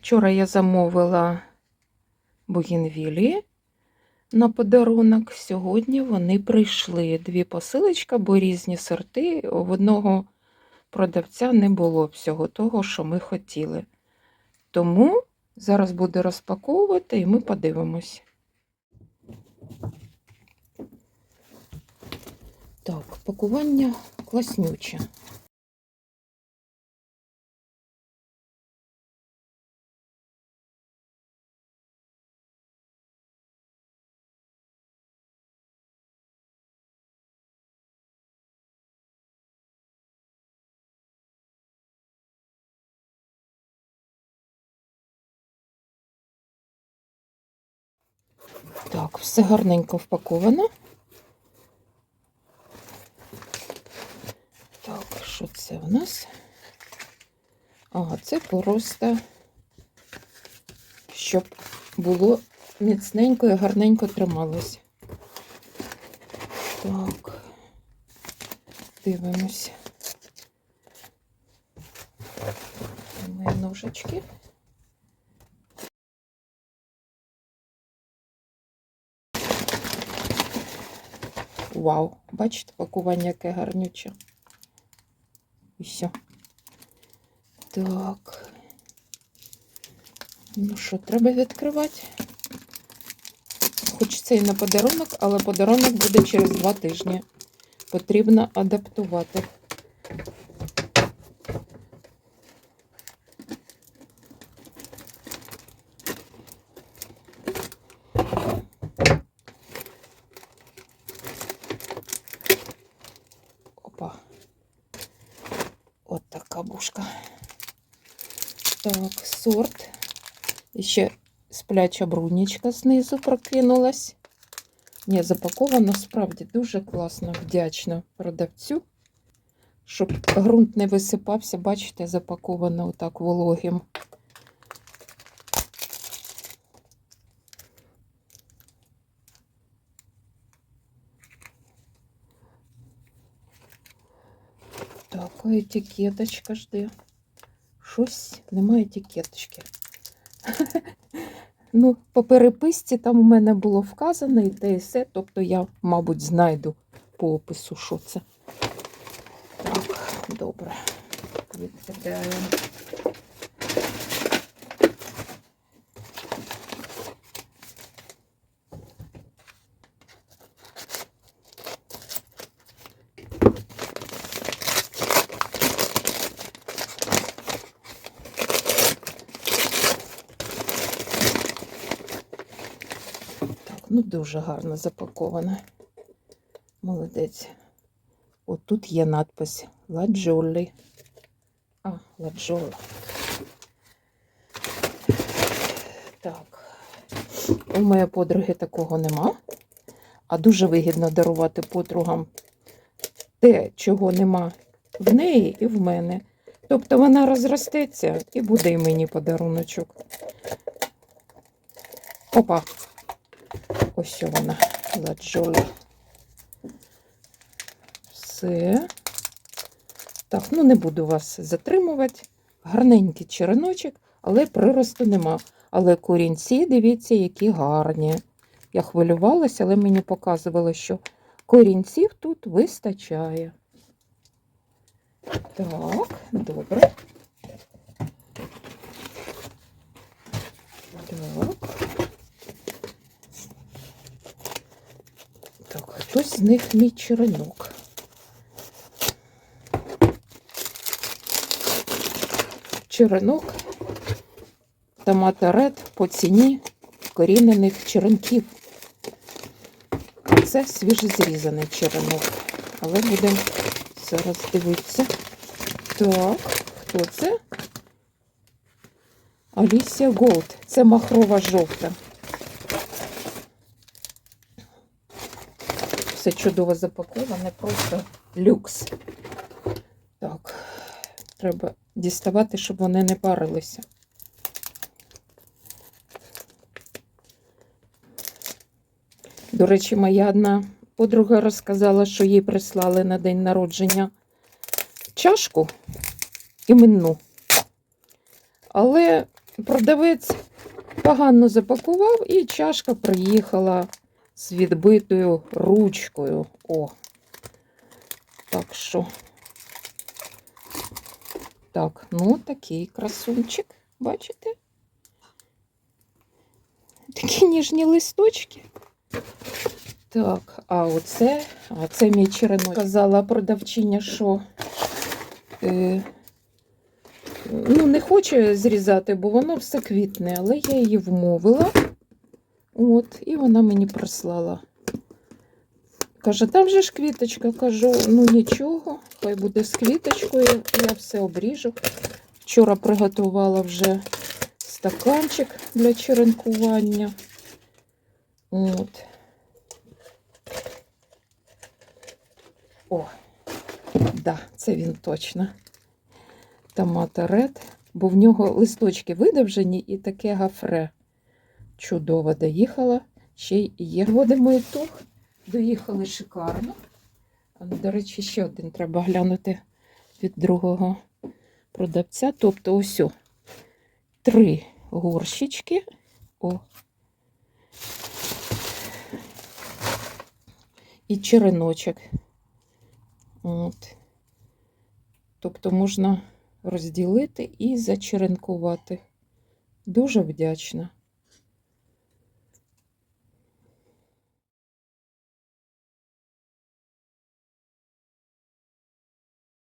Вчора я замовила бугінвілі на подарунок. Сьогодні вони прийшли. Дві посилочка, бо різні сорти. В одного продавця не було всього того, що ми хотіли. Тому зараз буду розпаковувати і ми подивимось. Так, пакування класнюче. Так, все гарненько впаковано. Так, що це у нас? Ага, це просто, щоб було міцненько і гарненько трималось. Так, дивимось. Мої ножички. Вау, бачите, пакування яке гарнюче. І все. Так. Ну що, треба відкривати? Хоч це і на подарунок, але подарунок буде через два тижні. Потрібно адаптувати. Опа. От. Так, сорт. Ще спляча брунічка знизу прокинулась. Ні, запаковано справді дуже класно, вдячна продавцю. Щоб ґрунт не висипався, бачите, запаковано отак вологим. Так, етикеточка жде. Щось немає етикеточки. Ну, по переписці там у мене було вказано і те і все, тобто я, мабуть, знайду по опису, що це. Так, добре. Відкидаємо. Ну дуже гарно запаковано. Молодець. От тут є надпис Ладжолі. А, ладжола. Так. У моєї подруги такого нема. А дуже вигідно дарувати подругам те, чого нема в неї і в мене. Тобто вона розростеться і буде і мені подаруночок. Опа. Ось вона, ладжола. Все. Так, ну не буду вас затримувати. Гарненький череночок, але приросту нема. Але корінці, дивіться, які гарні. Я хвилювалася, але мені показувало, що корінців тут вистачає. Так, добре. Так. Так, хтось з них мій черенок. Черенок томата ред по ціні корінених черенків. Це свіжезрізаний черенок. Але будемо зараз дивитися. Так, хто це? Алісія Голд. Це махрова жовта. Все чудово запаковане, просто люкс. Так, треба діставати, щоб вони не парилися. До речі, моя одна подруга розказала, що їй прислали на день народження чашку іменну. Але продавець погано запакував, і чашка приїхала з відбитою ручкою. О. Так що. Так, ну такий красунчик, бачите? Такі ніжні листочки. Так, а оце, а це мій черенок. Казала продавчиня, що е, ну, не хоче зрізати, бо воно все квітне, але я її вмовила. От, і вона мені прислала. Каже, там же ж квіточка. Кажу, ну нічого, хай буде з квіточкою, я все обріжу. Вчора приготувала вже стаканчик для черенкування. От. О, да, це він точно. Томата ред, бо в нього листочки видовжені і таке гафре. Чудово доїхала. Ще й є. Водимо ітог. Доїхали шикарно. До речі, ще один треба глянути від другого продавця. Тобто, ось три горщички. О. І череночок. От. Тобто можна розділити і зачеренкувати. Дуже вдячна.